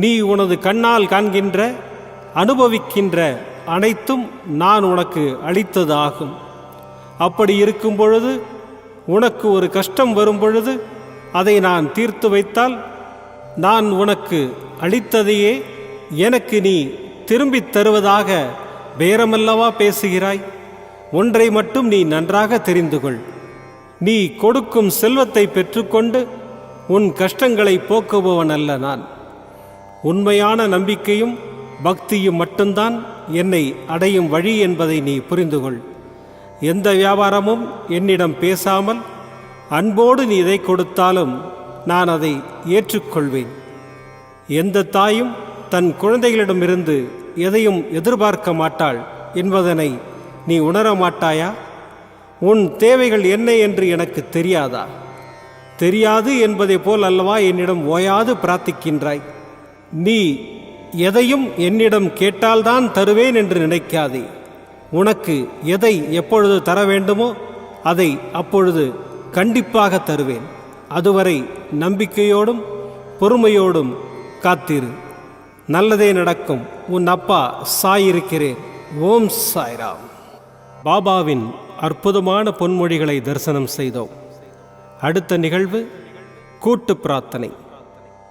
நீ உனது கண்ணால் காண்கின்ற அனுபவிக்கின்ற அனைத்தும் நான் உனக்கு அளித்தது ஆகும் அப்படி இருக்கும் பொழுது உனக்கு ஒரு கஷ்டம் வரும் பொழுது அதை நான் தீர்த்து வைத்தால் நான் உனக்கு அளித்ததையே எனக்கு நீ திரும்பித் தருவதாக பேரமல்லவா பேசுகிறாய். ஒன்றை மட்டும் நீ நன்றாக தெரிந்து கொள். நீ கொடுக்கும் செல்வத்தை பெற்றுக்கொண்டு உன் கஷ்டங்களை போக்குபவன் அல்ல நான். உண்மையான நம்பிக்கையும் பக்தியும் மட்டும்தான் என்னை அடையும் வழி என்பதை நீ புரிந்துகொள். எந்த வியாபாரமும் என்னிடம் பேசாமல் அன்போடு நீ இதை கொடுத்தாலும் நான் அதை ஏற்றுக்கொள்வேன். எந்த தாயும் தன் குழந்தைகளிடமிருந்து எதையும் எதிர்பார்க்க மாட்டாள் என்பதனை நீ உணர மாட்டாயா? உன் தேவைகள் என்ன என்று எனக்கு தெரியாதா? தெரியாது என்பதை போல் அல்லவா என்னிடம் ஓயாது பிரார்த்திக்கின்றாய்? நீ எதையும் என்னிடம் கேட்டால்தான் தருவேன் என்று நினைக்காதே. உனக்கு எதை எப்பொழுது தர வேண்டுமோ அதை அப்பொழுது கண்டிப்பாக தருவேன். அதுவரை நம்பிக்கையோடும் பொறுமையோடும் காத்திரு. நல்லதே நடக்கும். உன் அப்பா சாயிருக்கிறேன். ஓம் சாய்ராம். பாபாவின் அற்புதமான பொன்மொழிகளை தரிசனம் செய்தோம். அடுத்த நிகழ்வு கூட்டு பிரார்த்தனை.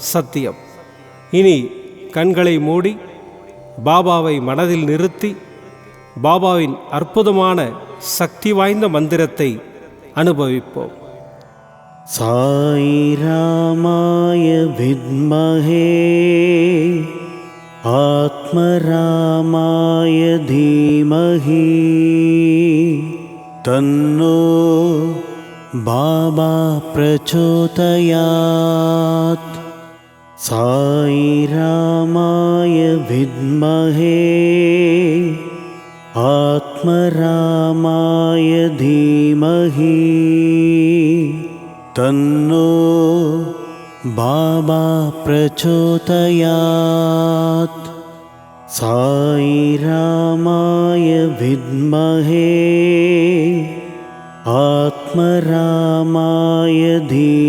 சத்தியம். இனி கண்களை மூடி பாபாவை மனதில் நிறுத்தி பாபாவின் அற்புதமான சக்தி வாய்ந்த மந்திரத்தை அனுபவிப்போம். சாய் ராமாய வித்மகே ஆத்மராமாய தீமகி தன்னோ பாபா பிரச்சோதயாத் साई रामाय विद्महे आत्मरामाय धीमहि। तन्नो बाबा प्रचोदयात्। साई रामाय विद्महे आत्मरामाय धीमहि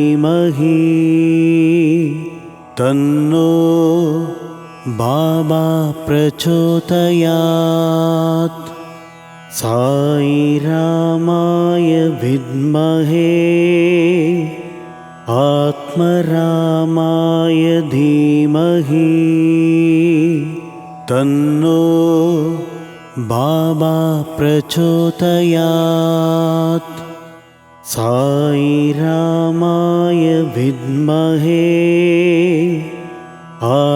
तन्नो बाबा प्रचोदयात्। साई रामाय विद्महे आत्मरामाय धीमहि। तन्नो बाबा प्रचोदयात्। साई रामाय विद्महे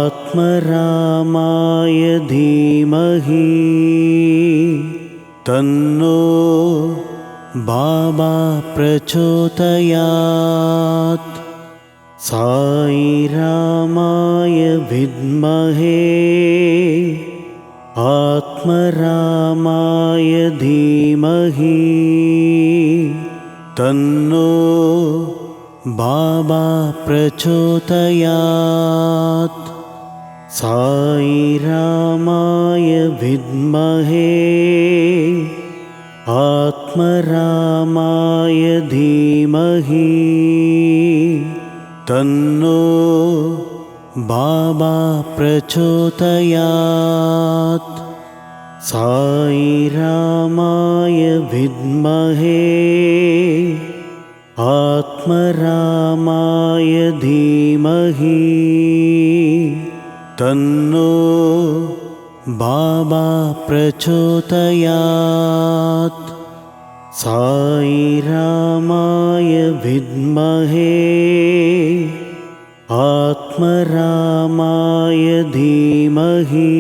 आत्मरामाय धीमहि तन्नो बाबा प्रचोदयात्। साई रामाय विद्महे आत्मरामाय धीमहि तन्नो बाबा प्रचोदयात् साई रामाय विद्महे आत्मरामाय धीमहि तन्नो बाबा प्रचोदयात्। साई रामाय विद्महे आत्मरामाय धीमहि तन्नो बाबा प्रचोदयात्। साई रामाय विद्महे आत्मरामाय धीमहि।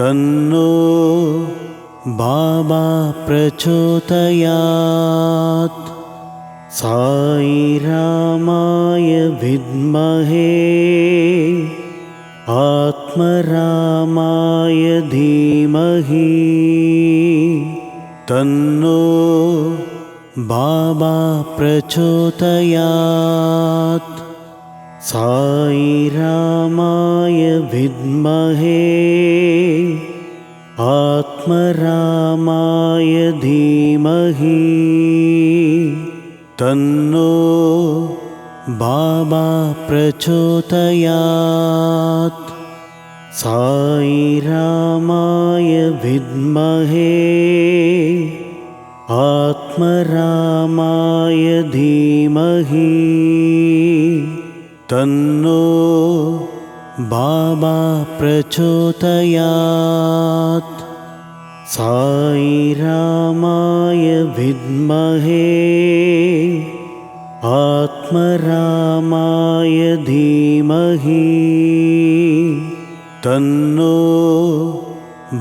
तन्नो बाबा प्रचोदयात् रामाय विद्महे आत्मरामाय धीमहि तन्नो बाबा प्रचोदयात्। रामाय विद्महे आत्मरामाय तन्नो बाबा प्रचोदयात्। साई रामाय विद्महे आत्मरामाय धीमहि। तन्नो बाबा प्रचोदयात्। साई रामाय विद्महे आत्मरामाय धीमहि तन्नो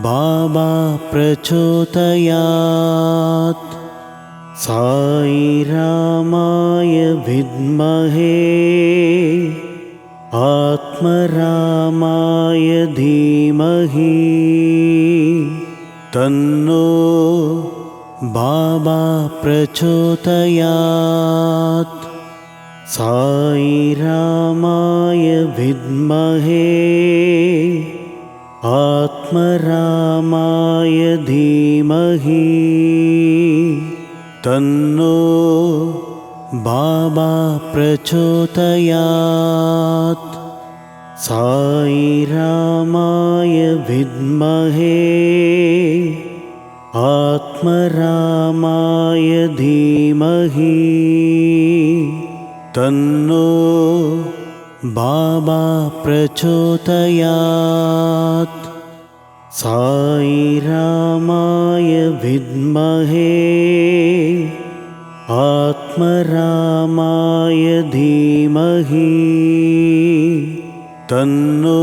बाबा प्रचोदयात्। साई रामाय विद्महे आत्मरामाय धीमहि तन्नो बाबा प्रचोदयात्। साई रामाय विद्महे। आत्मरामाय धीमहि। तन्नो बाबा प्रचोदयात्। साई रामाय विद्महे आत्मरामाय धीमहि। तन्नो बाबा प्रचोदयात्। साई रामाय विद्महे। आत्मरामाय धीमहि। तन्नो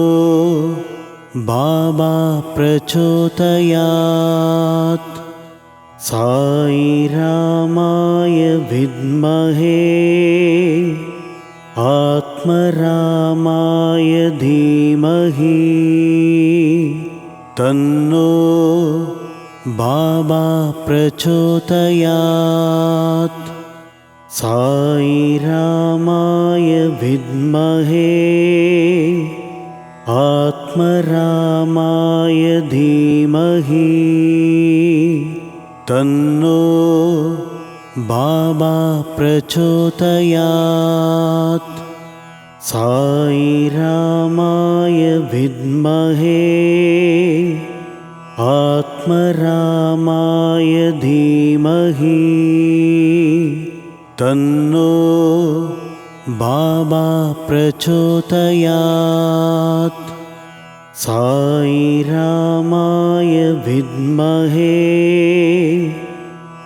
बाबा प्रचोदयात् साई रामाय विद्महे आत्मरामाय धीमहि तन्नो बाबा प्रचोदयात्। साई रामाय विद्महे आत्मरामाय धीमहि तन्नो बाबा प्रचोदयात्। साई रामाय विद्महे आत्मरामाय धीमहि। तन्नो बाबा प्रचोदयात् रामाय विद्महे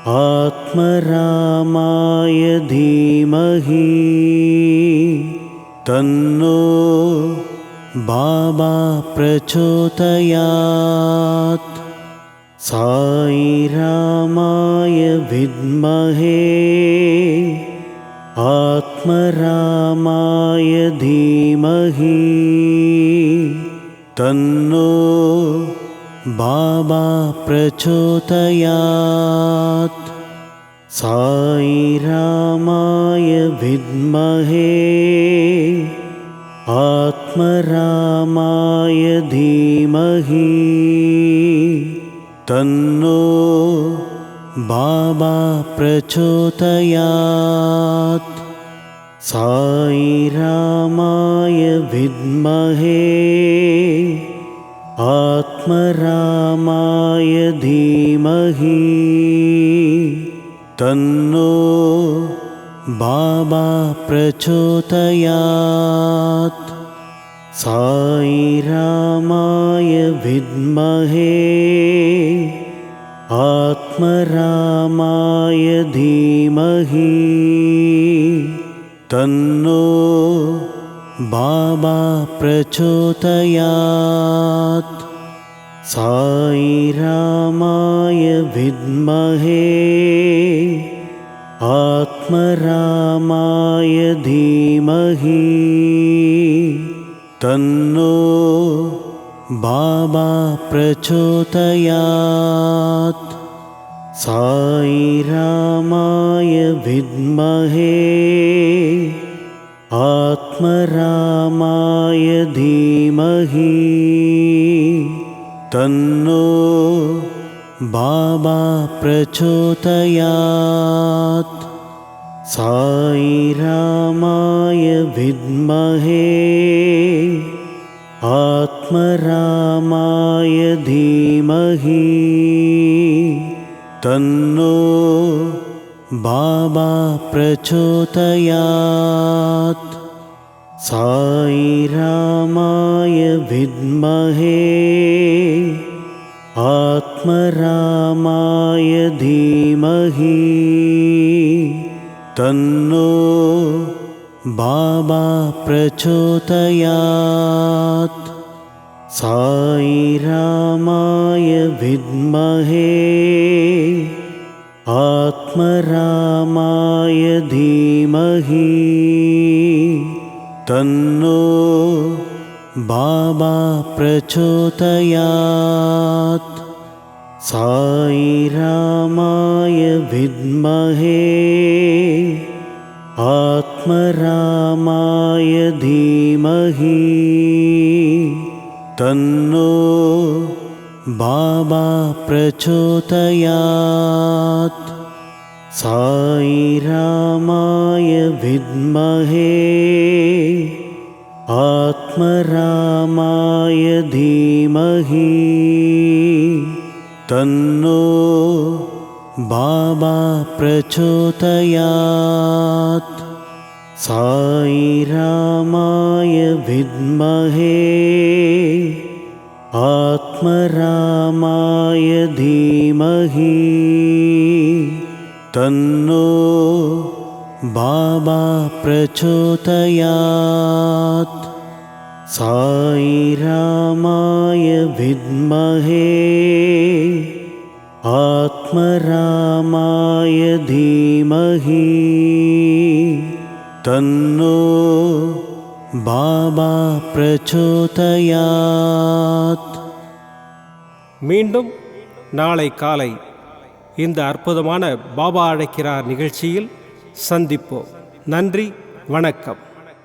आत्मरामाय धीमहि। तन्नो बाबा प्रचोदयात्। साई रामाय विद्महे आत्मरामाय धीमहि तन्नो बाबा प्रचोदयात्। साई रामाय विद्महे आत्मरामाय धीमहि। तन्नो बाबा प्रचोदयात् साई रामाय विद्महे आत्मरामाय धीमहि। तन्नो बाबा प्रचोदयात्। साई रामाय विद्महे आत्मरामाय धीमहि तन्नो बाबा प्रचोदयात्। साई रामाय विद्महे आत्मरामाय धीमहि। तन्नो बाबा प्रचोदयात्। साई रामाय विद्महे आत्मरामाय धीमहि। तन्नो बाबा प्रचोदयात्। साई रामाय विद्महे। आत्मरामाय धीमहि। तन्नो बाबा प्रचोदयात् साई रामाय विद्महे आत्मरामाय धीमहि तन्नो बाबा प्रचोदयात्। साई रामाय विद्महे आत्मरामाय धीमहि तन्नो बाबा प्रचोदयात्। साई रामाय विद्महे आत्मरामाय धीमहि। तन्नो बाबा प्रचोदयात्। साई रामाय विद्महे आत्मरामाय धीमहि तन्नो बाबा प्रचोदयात्। साई रामाय विद्महे आत्मरामाय धीमहि तन्नो बाबा प्रचोदयात् साई रामाय विद्महे आत्मरामाय धीमहि तन्नो बाबा प्रचोदयात् மீண்டும் நாளை காலை இந்த அற்புதமான பாபா அழைக்கிறார் நிகழ்ச்சியில் சந்திப்போம் நன்றி வணக்கம்